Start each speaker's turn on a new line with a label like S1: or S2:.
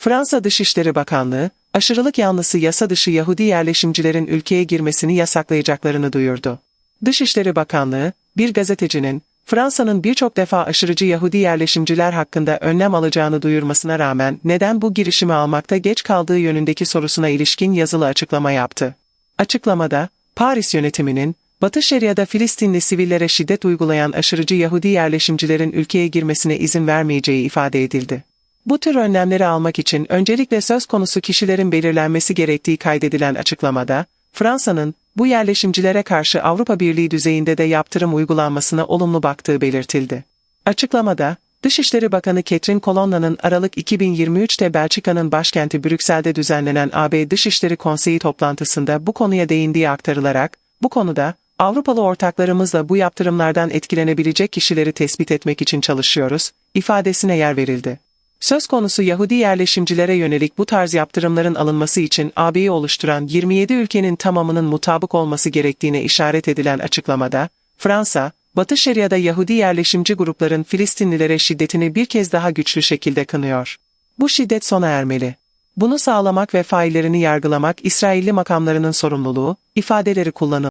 S1: Fransa Dışişleri Bakanlığı, aşırılık yanlısı yasa dışı Yahudi yerleşimcilerin ülkeye girmesini yasaklayacaklarını duyurdu. Dışişleri Bakanlığı, bir gazetecinin, Fransa'nın birçok defa aşırıcı Yahudi yerleşimciler hakkında önlem alacağını duyurmasına rağmen neden bu girişimi almakta geç kaldığı yönündeki sorusuna ilişkin yazılı açıklama yaptı. Açıklamada, Paris yönetiminin, Batı Şeria'da Filistinli sivillere şiddet uygulayan aşırıcı Yahudi yerleşimcilerin ülkeye girmesine izin vermeyeceği ifade edildi. Bu tür önlemleri almak için öncelikle söz konusu kişilerin belirlenmesi gerektiği kaydedilen açıklamada, Fransa'nın bu yerleşimcilere karşı Avrupa Birliği düzeyinde de yaptırım uygulanmasına olumlu baktığı belirtildi. Açıklamada, Dışişleri Bakanı Catherine Colonna'nın Aralık 2023'te Belçika'nın başkenti Brüksel'de düzenlenen AB Dışişleri Konseyi toplantısında bu konuya değindiği aktarılarak, bu konuda Avrupalı ortaklarımızla bu yaptırımlardan etkilenebilecek kişileri tespit etmek için çalışıyoruz, ifadesine yer verildi. Söz konusu Yahudi yerleşimcilere yönelik bu tarz yaptırımların alınması için AB'yi oluşturan 27 ülkenin tamamının mutabık olması gerektiğine işaret edilen açıklamada, Fransa, Batı Şeria'da Yahudi yerleşimci grupların Filistinlilere şiddetini bir kez daha güçlü şekilde kınıyor. Bu şiddet sona ermeli. Bunu sağlamak ve faillerini yargılamak İsrailli makamlarının sorumluluğu, ifadeleri kullanıldı.